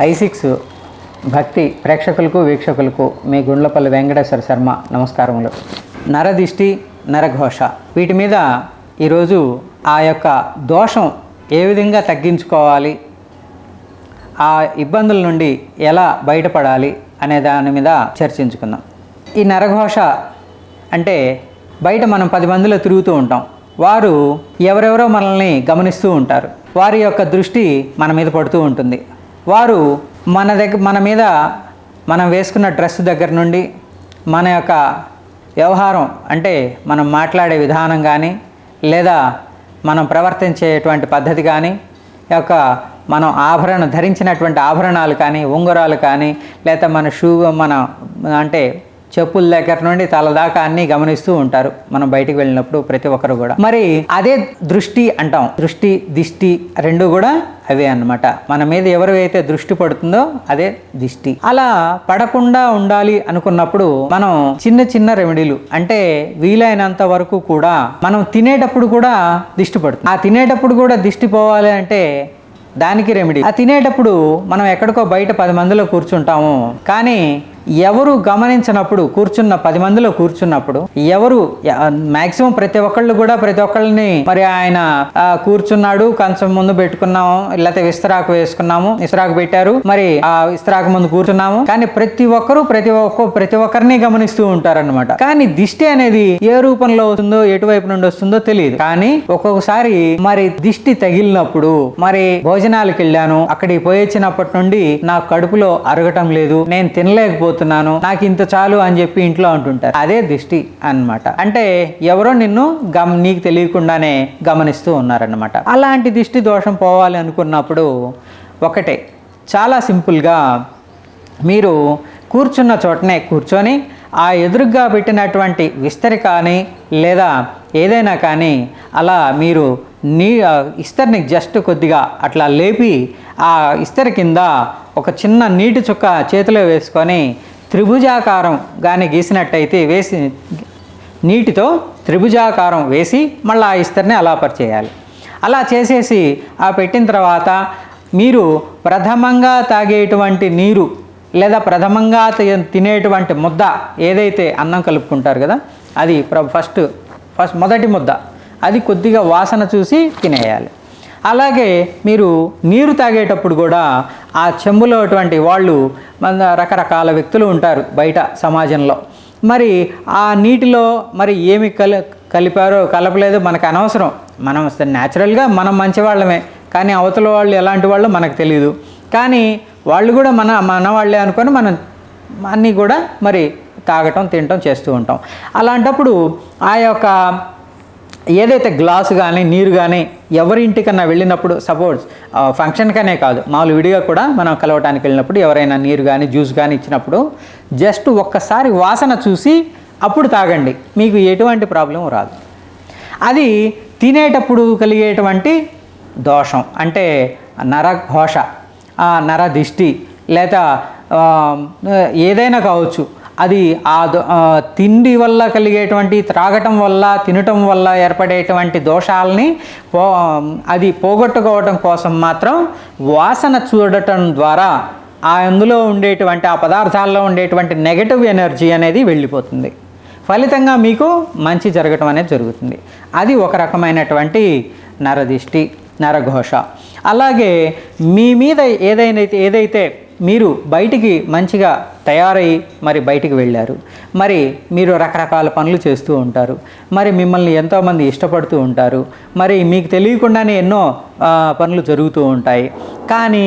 ఐసిక్స్ భక్తి ప్రేక్షకులకు వీక్షకులకు మీ గుండ్లపల్లి వెంకటేశ్వర శర్మ నమస్కారములు. నరదిష్టి నరఘోష. వీటి మీద ఈరోజు ఆ యొక్క దోషం ఏ విధంగా తగ్గించుకోవాలి? ఆ ఇబ్బందుల నుండి ఎలా బయటపడాలి? అనే దాని మీద చర్చించుకుందాం. ఈ నరఘోష అంటే బయట మనం పది మందిలో తిరుగుతూ ఉంటాం. వారు ఎవరెవరో మనల్ని గమనిస్తూ ఉంటారు. వారి యొక్క దృష్టి మన మీద పడుతూ ఉంటుంది. వారు మన దగ్గర మన మీద మనం వేసుకున్న డ్రెస్ దగ్గర నుండి మన యొక్క వ్యవహారం అంటే మనం మాట్లాడే విధానం కానీ లేదా మనం ప్రవర్తించేటువంటి పద్ధతి కానీ యొక్క మనం ఆభరణ ధరించినటువంటి ఆభరణాలు కానీ ఉంగరాలు కానీ లేదా మన షూ మన అంటే చెప్పుల దగ్గర నుండి తల దాకా అన్నీ గమనిస్తూ ఉంటారు. మనం బయటికి వెళ్ళినప్పుడు ప్రతి ఒక్కరు కూడా. మరి అదే దృష్టి అంటాం. దృష్టి దిష్టి రెండు కూడా అవే అన్నమాట. మన మీద ఎవరైతే దృష్టి పడుతుందో అదే దిష్టి. అలా పడకుండా ఉండాలి అనుకున్నప్పుడు మనం చిన్న చిన్న రెమెడీలు అంటే వీలైనంత వరకు కూడా మనం తినేటప్పుడు కూడా దిష్టి పడుతుంది. ఆ తినేటప్పుడు కూడా దిష్టి పోవాలి అంటే దానికి రెమెడీ. ఆ తినేటప్పుడు మనం ఎక్కడికో బయట పది మందిలో కూర్చుంటాము. కానీ ఎవరు గమనించినప్పుడు కూర్చున్న పది మందిలో కూర్చున్నప్పుడు ఎవరు మాక్సిమం ప్రతి ఒక్కళ్ళు కూడా ప్రతి ఒక్కళ్ళని మరి ఆయన కూర్చున్నాడు కంచం ముందు పెట్టుకున్నాము లేకపోతే విస్తరాకు వేసుకున్నాము విస్తరాకు పెట్టారు మరి ఆ విస్తరాకు ముందు కూర్చున్నాము. కానీ ప్రతి ఒక్కరు ప్రతి ఒక్క ప్రతి ఒక్కరిని గమనిస్తూ ఉంటారన్నమాట. కానీ దిష్టి అనేది ఏ రూపంలో వస్తుందో ఎటువైపు నుండి వస్తుందో తెలియదు. కానీ ఒక్కొక్కసారి మరి దిష్టి తగిలినప్పుడు మరి భోజనాలకు వెళ్ళాను అక్కడికి పోయి వచ్చినప్పటి నుండి నా కడుపులో అరగటం లేదు నేను తినలేకపోతున్నాను నాకు ఇంత చాలు అని చెప్పి ఇంట్లో అంటుంటారు. అదే దిష్టి అన్నమాట. అంటే ఎవరో నిన్ను గమ నీకు తెలియకుండానే గమనిస్తూ ఉన్నారన్నమాట. అలాంటి దిష్టి దోషం పోవాలి అనుకున్నప్పుడు ఒకటే చాలా సింపుల్గా మీరు కూర్చున్న చోటనే కూర్చొని ఆ ఎదురుగా పెట్టినటువంటి విస్తరి కానీ లేదా ఏదైనా కానీ అలా మీరు నీ ఇస్తరిని జస్ట్ కొద్దిగా అట్లా లేపి ఆ ఇస్తరి కింద ఒక చిన్న నీటి చుక్క చేతిలో వేసుకొని త్రిభుజాకారం కానీ గీసినట్టయితే వేసి నీటితో త్రిభుజాకారం వేసి మళ్ళీ ఆ ఇస్తరిని అలా పరిచేయాలి. అలా చేసేసి ఆ పెట్టిన తర్వాత మీరు ప్రథమంగా తాగేటువంటి నీరు లేదా ప్రథమంగా తినేటువంటి ముద్ద ఏదైతే అన్నం కలుపుకుంటారు కదా అది ప్ర- ఫస్ట్ ఫస్ట్ మొదటి ముద్ద. అది కొద్దిగా వాసన చూసి తినేయాలి. అలాగే మీరు నీరు తాగేటప్పుడు కూడా ఆ చెంబులో అటువంటి వాళ్ళు మన రకరకాల వ్యక్తులు ఉంటారు బయట సమాజంలో. మరి ఆ నీటిలో మరి ఏమి కలి కలిపారో కలపలేదో మనకు అనవసరం. మనం న్యాచురల్గా మనం మంచివాళ్ళమే. కానీ అవతల వాళ్ళు ఎలాంటి వాళ్ళు మనకు తెలియదు కానీ వాళ్ళు కూడా మన మన వాళ్ళే అనుకొని మనం అన్నీ కూడా మరి తాగటం తినటం చేస్తూ ఉంటాం. అలాంటప్పుడు ఆ యొక్క ఏదైతే గ్లాస్ కానీ నీరు కానీ ఎవరి ఇంటికన్నా వెళ్ళినప్పుడు సపోజ్ ఫంక్షన్కనే కాదు మామూలు విడిగా కూడా మనం కలవటానికి వెళ్ళినప్పుడు ఎవరైనా నీరు కానీ జ్యూస్ కానీ ఇచ్చినప్పుడు జస్ట్ ఒక్కసారి వాసన చూసి అప్పుడు తాగండి. మీకు ఎటువంటి ప్రాబ్లం రాదు. అది తినేటప్పుడు కలిగేటువంటి దోషం అంటే నరఘోష నరదిష్టి లేదా ఏదైనా కావచ్చు అది ఆ దో- తిండి వల్ల కలిగేటువంటి త్రాగటం వల్ల తినటం వల్ల ఏర్పడేటువంటి దోషాలని పో అది పోగొట్టుకోవటం కోసం మాత్రం వాసన చూడటం ద్వారా ఆ అందులో ఉండేటువంటి ఆ పదార్థాల్లో ఉండేటువంటి నెగటివ్ ఎనర్జీ అనేది వెళ్ళిపోతుంది. ఫలితంగా మీకు మంచి జరగటం అనేది జరుగుతుంది. అది ఒక రకమైనటువంటి నరదిష్టి నరఘోష. అలాగే మీ మీద ఏదైనా ఏదైతే మీరు బయటికి మంచిగా తయారై మరి బయటికి వెళ్ళారు. మరి మీరు రకరకాల పనులు చేస్తూ ఉంటారు. మరి మిమ్మల్ని ఎంతోమంది ఇష్టపడుతూ ఉంటారు. మరి మీకు తెలియకుండానే ఎన్నో పనులు జరుగుతూ ఉంటాయి. కానీ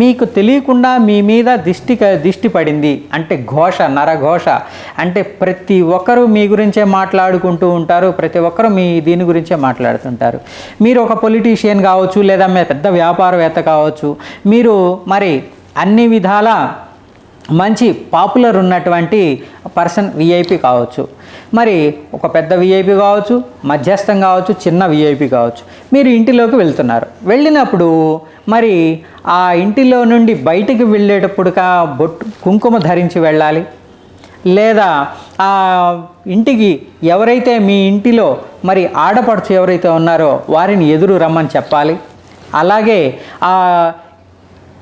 మీకు తెలియకుండా మీ మీద దిష్టి దిష్టి పడింది అంటే ఘోష నరఘోష. అంటే ప్రతి ఒక్కరూ మీ గురించే మాట్లాడుకుంటూ ఉంటారు. ప్రతి ఒక్కరూ మీ దీని గురించే మాట్లాడుతుంటారు. మీరు ఒక పొలిటీషియన్ కావచ్చు లేదా మీ పెద్ద వ్యాపారవేత్త కావచ్చు. మీరు మరి అన్ని విధాల మంచి పాపులర్ ఉన్నటువంటి పర్సన్ విఐపి కావచ్చు. మరి ఒక పెద్ద విఐపి కావచ్చు మధ్యస్థం కావచ్చు చిన్న విఐపి కావచ్చు. మీరు ఇంటిలోకి వెళ్తున్నారు. వెళ్ళినప్పుడు మరి ఆ ఇంటిలో నుండి బయటికి వెళ్ళేటప్పుడు కా బొట్టు కుంకుమ ధరించి వెళ్ళాలి. లేదా ఆ ఇంటికి ఎవరైతే మీ ఇంటిలో మరి ఆడపడుచు ఎవరైతే ఉన్నారో వారిని ఎదురు రమ్మని చెప్పాలి. అలాగే ఆ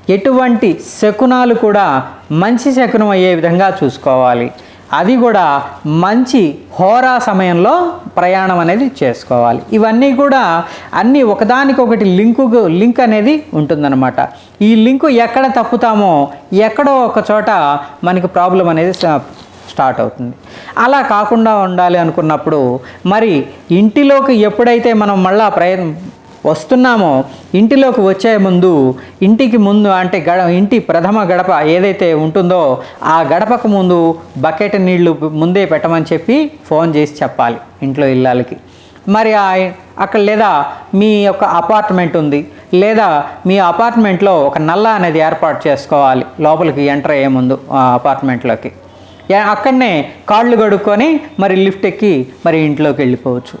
ఎటువంటి శకునాలు కూడా మంచి శకునం అయ్యే విధంగా చూసుకోవాలి. అది కూడా మంచి హోరా సమయంలో ప్రయాణం అనేది చేసుకోవాలి. ఇవన్నీ కూడా అన్నీ ఒకదానికొకటి లింకు లింక్ అనేది ఉంటుందన్నమాట. ఈ లింకు ఎక్కడ తప్పుతామో ఎక్కడో ఒక చోట మనకి ప్రాబ్లం అనేది స్టార్ట్ అవుతుంది. అలా కాకుండా ఉండాలి అనుకున్నప్పుడు మరి ఇంటిలోకి ఎప్పుడైతే మనం మళ్ళా ప్రయత్నం వస్తున్నామో ఇంటిలోకి వచ్చే ముందు ఇంటికి ముందు అంటే గడ ఇంటి ప్రథమ గడప ఏదైతే ఉంటుందో ఆ గడపకు ముందు బకెట్ నీళ్ళు ముందే పెట్టమని చెప్పి ఫోన్ చేసి చెప్పాలి ఇంట్లో ఇల్లాలకి. మరి ఆ అక్కడ లేదా మీ యొక్క అపార్ట్మెంట్ ఉంది లేదా మీ అపార్ట్మెంట్లో ఒక నల్ల అనేది ఏర్పాటు చేసుకోవాలి లోపలికి ఎంటర్ అయ్యే ముందు ఆ అపార్ట్మెంట్లోకి. అక్కడనే కాళ్ళు కడుక్కొని మరి లిఫ్ట్ ఎక్కి మరి ఇంట్లోకి వెళ్ళిపోవచ్చు.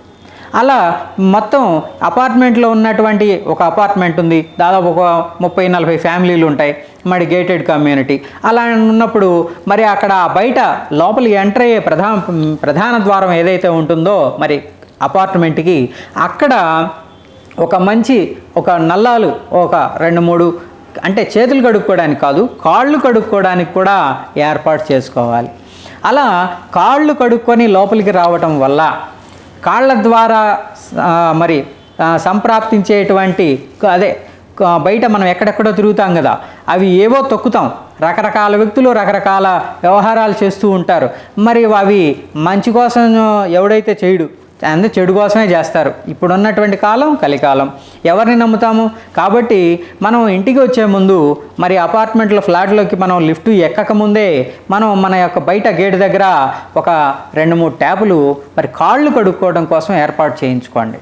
అలా మొత్తం అపార్ట్మెంట్లో ఉన్నటువంటి ఒక అపార్ట్మెంట్ ఉంది. దాదాపు ఒక ముప్పై నలభై ఫ్యామిలీలు ఉంటాయి. మరి గేటెడ్ కమ్యూనిటీ. అలా ఉన్నప్పుడు మరి అక్కడ బయట లోపలికి ఎంటర్ అయ్యే ప్రధాన ప్రధాన ద్వారం ఏదైతే ఉంటుందో మరి అపార్ట్మెంట్కి అక్కడ ఒక మంచి ఒక నల్లాలు ఒక రెండు మూడు అంటే చేతులు కడుక్కోవడానికి కాదు కాళ్ళు కడుక్కోవడానికి కూడా ఏర్పాటు చేసుకోవాలి. అలా కాళ్ళు కడుక్కొని లోపలికి రావటం వల్ల కాళ్ళ ద్వారా మరి సంప్రాప్తించేటువంటి అదే బయట మనం ఎక్కడెక్కడో తిరుగుతాం కదా అవి ఏవో తొక్కుతాం. రకరకాల వ్యక్తులు రకరకాల వ్యవహారాలు చేస్తూ ఉంటారు. మరి అవి మంచి కోసం ఎవడైతే చేయడు? అందు చెడు కోసమే చేస్తారు. ఇప్పుడు ఉన్నటువంటి కాలం కలికాలం. ఎవరిని నమ్ముతాము? కాబట్టి మనం ఇంటికి వచ్చే ముందు మరి అపార్ట్మెంట్లో ఫ్లాట్లోకి మనం లిఫ్ట్ ఎక్కక ముందే మనం మన యొక్క బయట గేట్ దగ్గర ఒక రెండు మూడు ట్యాపులు మరి కాళ్ళు కడుక్కోవడం కోసం ఏర్పాటు చేయించుకోండి.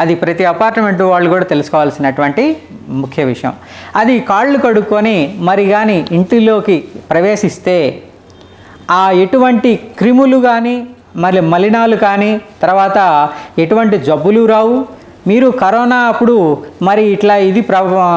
అది ప్రతి అపార్ట్మెంట్ వాళ్ళు కూడా తెలుసుకోవాల్సినటువంటి ముఖ్య విషయం. అది కాళ్ళు కడుక్కొని మరి కానీ ఇంటిలోకి ప్రవేశిస్తే ఆ ఎటువంటి క్రిములు కానీ మరి మలినాలు కానీ తర్వాత ఎటువంటి జబ్బులు రావు. మీరు కరోనా అప్పుడు మరి ఇట్లా ఇది ప్ర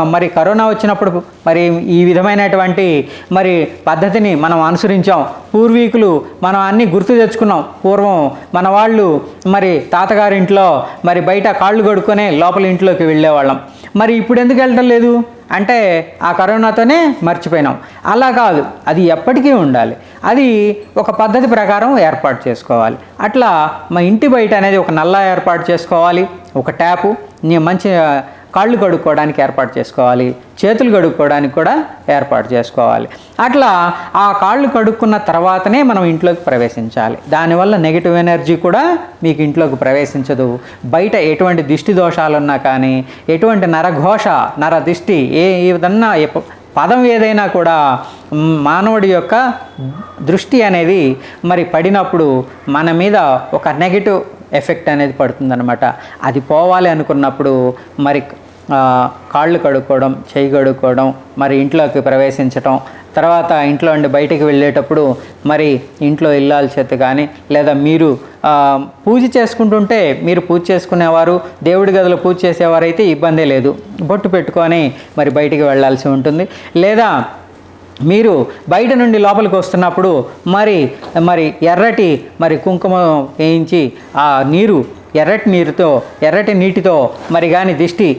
మరి కరోనా వచ్చినప్పుడు మరి ఈ విధమైనటువంటి మరి పద్ధతిని మనం అనుసరించాం. పూర్వీకులు మనం అన్నీ గుర్తు తెచ్చుకున్నాం. పూర్వం మన వాళ్ళు మరి తాతగారింట్లో మరి బయట కాళ్ళు కడుక్కొనే లోపల ఇంట్లోకి వెళ్ళేవాళ్ళం. మరి ఇప్పుడు ఎందుకు వెళ్ళటం లేదు? అంటే ఆ కరోనాతోనే మర్చిపోయినాం. అలా కాదు అది ఎప్పటికీ ఉండాలి. అది ఒక పద్ధతి ప్రకారం ఏర్పాటు చేసుకోవాలి. అట్లా మా ఇంటి బయట అనేది ఒక నల్ల ఏర్పాటు చేసుకోవాలి. ఒక ట్యాపు మంచి కాళ్ళు కడుక్కోవడానికి ఏర్పాటు చేసుకోవాలి చేతులు కడుక్కోవడానికి కూడా ఏర్పాటు చేసుకోవాలి. అట్లా ఆ కాళ్ళు కడుక్కున్న తర్వాతనే మనం ఇంట్లోకి ప్రవేశించాలి. దానివల్ల నెగిటివ్ ఎనర్జీ కూడా మీకు ఇంట్లోకి ప్రవేశించదు. బయట ఎటువంటి దిష్టి దోషాలున్నా కానీ ఎటువంటి నరఘోష నర దిష్టి ఏ విధన్నా పదం ఏదైనా కూడా మానవుడి యొక్క దృష్టి అనేది మరి పడినప్పుడు మన మీద ఒక నెగిటివ్ ఎఫెక్ట్ అనేది పడుతుందనమాట అది పోవాలి అనుకున్నప్పుడు మరి కాళ్ళు కడుక్కోవడం చేయి కడుక్కోవడం మరి ఇంట్లోకి ప్రవేశించటం తర్వాత ఇంట్లో నుండి బయటికి వెళ్ళేటప్పుడు మరి ఇంట్లో ఇల్లాల చేత కానీ లేదా మీరు పూజ చేసుకుంటుంటే మీరు పూజ చేసుకునేవారు దేవుడి గదిలో పూజ చేసేవారైతే ఇబ్బందే లేదు. బొట్టు పెట్టుకొని మరి బయటికి వెళ్ళాల్సి ఉంటుంది. లేదా మీరు బయట నుండి లోపలికి వస్తున్నప్పుడు మరి మరి ఎర్రటి మరి కుంకుమ వేయించి ఆ నీరు ఎర్రటి నీరుతో ఎర్రటి నీటితో మరి కానీ దిష్టి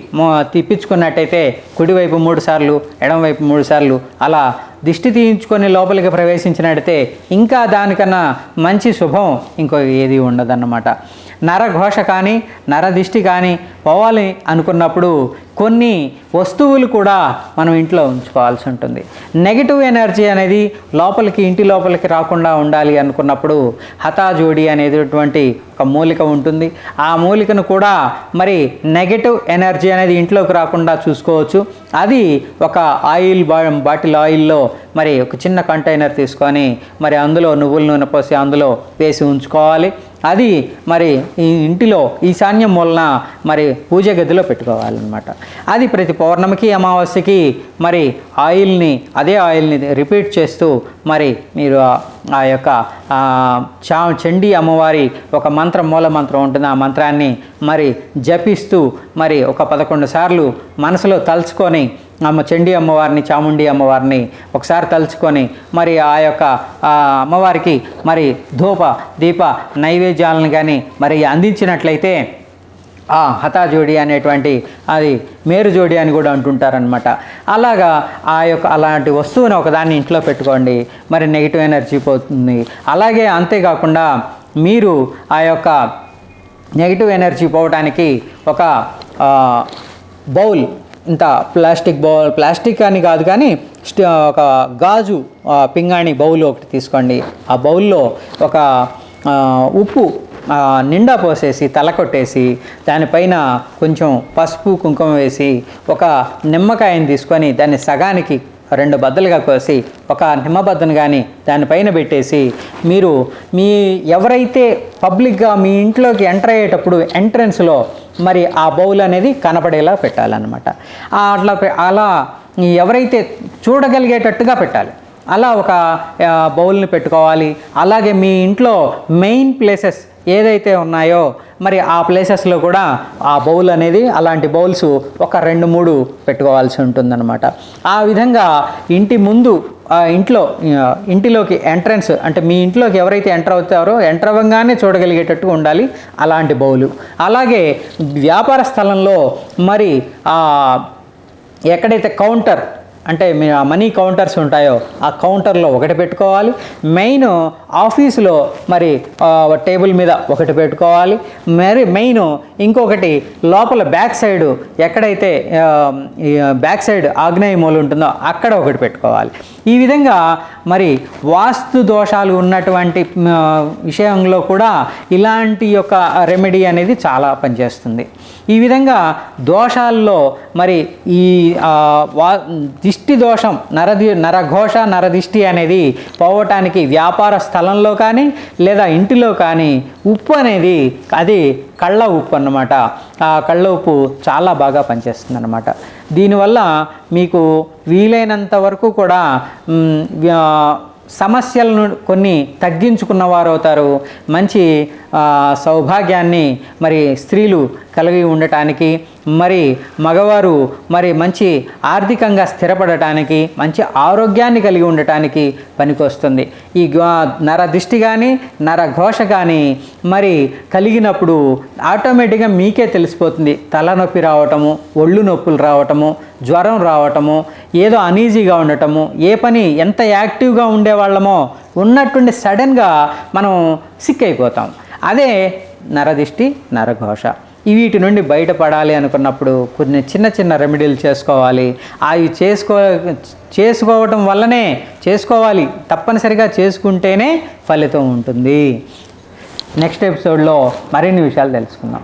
తిప్పించుకున్నట్టయితే కుడివైపు మూడు సార్లు ఎడమవైపు మూడు సార్లు అలా దిష్టి తీయించుకొని లోపలికి ప్రవేశించినట్టయితే ఇంకా దానికన్నా మంచి శుభం ఇంకో ఏది ఉండదన్నమాట. నరఘోష కానీ నరదిష్టి కానీ పోవాలి అనుకున్నప్పుడు కొన్ని వస్తువులు కూడా మనం ఇంట్లో ఉంచుకోవాల్సి ఉంటుంది. నెగిటివ్ ఎనర్జీ అనేది లోపలికి ఇంటి లోపలికి రాకుండా ఉండాలి అనుకున్నప్పుడు హతాజోడి అనేటటువంటి ఒక మూలిక ఉంటుంది. ఆ మూలికను కూడా మరి నెగటివ్ ఎనర్జీ అనేది ఇంట్లోకి రాకుండా చూసుకోవచ్చు. అది ఒక ఆయిల్ బా బాటిల్ ఆయిల్లో మరి ఒక చిన్న కంటైనర్ తీసుకొని మరి అందులో నువ్వుల నూనె పోసి అందులో వేసి ఉంచుకోవాలి. అది మరి ఈ ఇంటిలో ఈశాన్యం మూలన మరి పూజ గదిలో పెట్టుకోవాలన్నమాట. అది ప్రతి పౌర్ణమికి అమావాస్యకి మరి ఆయిల్ని అదే ఆయిల్ని రిపీట్ చేస్తూ మరి మీరు ఆ- యొక్క చా చండీ అమ్మవారి ఒక మంత్రం మూల మంత్రం ఉంటుంది. ఆ మంత్రాన్ని మరి జపిస్తూ మరి ఒక పదకొండు సార్లు మనసులో తలుచుకొని అమ్మ చండీ అమ్మవారిని చాముండి అమ్మవారిని ఒకసారి తలుచుకొని మరి ఆ యొక్క అమ్మవారికి మరి ధూప దీప నైవేద్యాలను కానీ మరి అందించినట్లయితే ఆ హతాజోడి అనేటువంటి అది మేరు జోడి అని కూడా అంటుంటారనమాట అలాగా ఆ యొక్క అలాంటి వస్తువుని ఒకదాన్ని ఇంట్లో పెట్టుకోండి మరి నెగిటివ్ ఎనర్జీ పోతుంది. అలాగే అంతేకాకుండా మీరు ఆ యొక్క నెగిటివ్ ఎనర్జీ పోవడానికి ఒక బౌల్ ఇంత ప్లాస్టిక్ బౌల్ ప్లాస్టిక్ అని కాదు కానీ ఒక గాజు పింగాణి బౌల్ ఒకటి తీసుకోండి. ఆ బౌల్లో ఒక ఉప్పు నిండా పోసేసి తల కొట్టేసి దానిపైన కొంచెం పసుపు కుంకుమ వేసి ఒక నిమ్మకాయని తీసుకొని దాన్ని సగానికి రెండు బద్దలుగా కోసి ఒక నిమ్మబద్దను కానీ దానిపైన పెట్టేసి మీరు మీ ఎవరైతే పబ్లిక్గా మీ ఇంట్లోకి ఎంటర్ అయ్యేటప్పుడు ఎంట్రన్స్లో మరి ఆ బౌల్ అనేది కనపడేలా పెట్టాలన్నమాట. అట్లా అలా ఎవరైతే చూడగలిగేటట్టుగా పెట్టాలి. అలా ఒక బౌల్ని పెట్టుకోవాలి. అలాగే మీ ఇంట్లో మెయిన్ ప్లేసెస్ ఏదైతే ఉన్నాయో మరి ఆ ప్లేసెస్లో కూడా ఆ బౌల్ అనేది అలాంటి బౌల్స్ ఒక రెండు మూడు పెట్టుకోవాల్సి ఉంటుందన్నమాట. ఆ విధంగా ఇంటి ముందు ఇంట్లో ఇంటిలోకి ఎంట్రన్స్ అంటే మీ ఇంట్లోకి ఎవరైతే ఎంటర్ అవుతారో ఎంటర్ అవ్వగానే చూడగలిగేటట్టు ఉండాలి అలాంటి బౌలు అలాగే వ్యాపార స్థలంలో మరి ఎక్కడైతే కౌంటర్ అంటే మీ ఆ మనీ కౌంటర్స్ ఉంటాయో ఆ కౌంటర్లో ఒకటి పెట్టుకోవాలి. మెయిన్ ఆఫీసులో మరి టేబుల్ మీద ఒకటి పెట్టుకోవాలి. మరి మెయిన్ ఇంకొకటి లోపల బ్యాక్ సైడ్ ఎక్కడైతే బ్యాక్ సైడ్ ఆగ్నేయ మూలు ఉంటుందో అక్కడ ఒకటి పెట్టుకోవాలి. ఈ విధంగా మరి వాస్తు దోషాలు ఉన్నటువంటి విషయంలో కూడా ఇలాంటి యొక్క రెమెడీ అనేది చాలా పనిచేస్తుంది. ఈ విధంగా దోషాల్లో మరి ఈ వా దిష్టి దోషం నరది నరఘోష నరదిష్టి అనేది పోవటానికి వ్యాపార స్థలంలో కానీ లేదా ఇంటిలో కానీ ఉప్పు అనేది అది కళ్ళ ఉప్పు అన్నమాట. ఆ కళ్ళ ఉప్పు చాలా బాగా పనిచేస్తుంది అన్నమాట దీనివల్ల మీకు వీలైనంత వరకు కూడా సమస్యలను కొన్ని తగ్గించుకున్న వారు అవుతారు మంచి సౌభాగ్యాన్ని మరి స్త్రీలు కలిగి ఉండటానికి మరి మగవారు మరి మంచి ఆర్థికంగా స్థిరపడటానికి మంచి ఆరోగ్యాన్ని కలిగి ఉండటానికి పనికొస్తుంది. ఈ నర దిష్టి కానీ నర ఘోష కానీ మరి కలిగినప్పుడు ఆటోమేటిక్గా మీకే తెలిసిపోతుంది. తలనొప్పి రావటము ఒళ్ళు నొప్పులు రావటము జ్వరం రావటము ఏదో అనీజీగా ఉండటము ఏ పని ఎంత యాక్టివ్గా ఉండేవాళ్ళమో ఉన్నట్టుండి సడన్గా మనం సిక్ అయిపోతాం అదే నరదిష్టి నరఘోష వీటి నుండి బయటపడాలి అనుకున్నప్పుడు కొన్ని చిన్న చిన్న రెమెడీలు చేసుకోవాలి. అవి చేసుకో చేసుకోవటం వల్లనే చేసుకోవాలి. తప్పనిసరిగా చేసుకుంటేనే ఫలితం ఉంటుంది. నెక్స్ట్ ఎపిసోడ్లో మరిన్ని విషయాలు తెలుసుకుందాం.